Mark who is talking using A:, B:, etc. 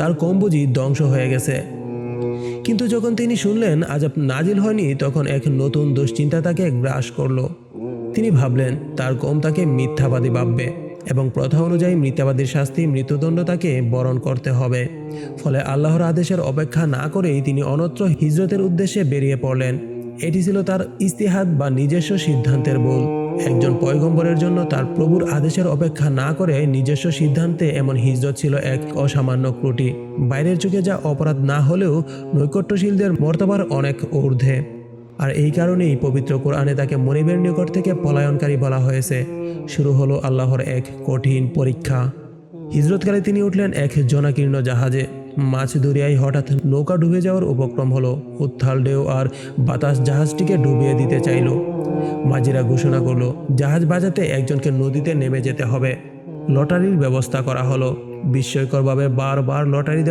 A: তার কম বুঝি ধ্বংস হয়ে গেছে। কিন্তু যখন তিনি শুনলেন আজাব নাজিল হয়নি, তখন এক নতুন দুশ্চিন্তা তাকে গ্রাস করল। তিনি ভাবলেন, তার কম তাকে মিথ্যাবাদী ভাববে এবং প্রথা অনুযায়ী মিথ্যাবাদীর শাস্তি, মৃত্যুদণ্ড তাকে বরণ করতে হবে। ফলে আল্লাহর আদেশের অপেক্ষা না করেই তিনি অনত্র হিজরতের উদ্দেশ্যে বেরিয়ে পড়লেন। এটি ছিল তার ইস্তিহাদ বা নিজস্ব সিদ্ধান্তের ভুল। একজন পয়গম্বরের জন্য তার প্রভুর আদেশের অপেক্ষা না করে নিজস্ব সিদ্ধান্তে এমন হিজরত ছিল এক অসামান্য ক্রুটি। বাইরের চোখে যা অপরাধ না হলেও নৈকট্যশীলদের মর্তবার অনেক ঊর্ধ্বে। আর এই কারণেই পবিত্র কোরআনে তাকে মনিবের নিকট থেকে পলায়নকারী বলা হয়েছে। শুরু হলো আল্লাহর এক কঠিন পরীক্ষা। হিজরতকালে তিনি উঠলেন এক জনাকীর্ণ জাহাজে। মাছ দরিয়ায় হঠাৎ নৌকা ডুবে যাওয়ার উপক্রম হলো। উত্থাল ঢেউ আর বাতাস জাহাজটিকে ডুবিয়ে দিতে চাইল। মাঝিরা ঘোষণা করল, জাহাজ বাজাতে একজনকে নদীতে নেমে যেতে হবে। লটারির ব্যবস্থা করা হলো। বিস্ময়করভাবে বারবার লটারি দেওয়া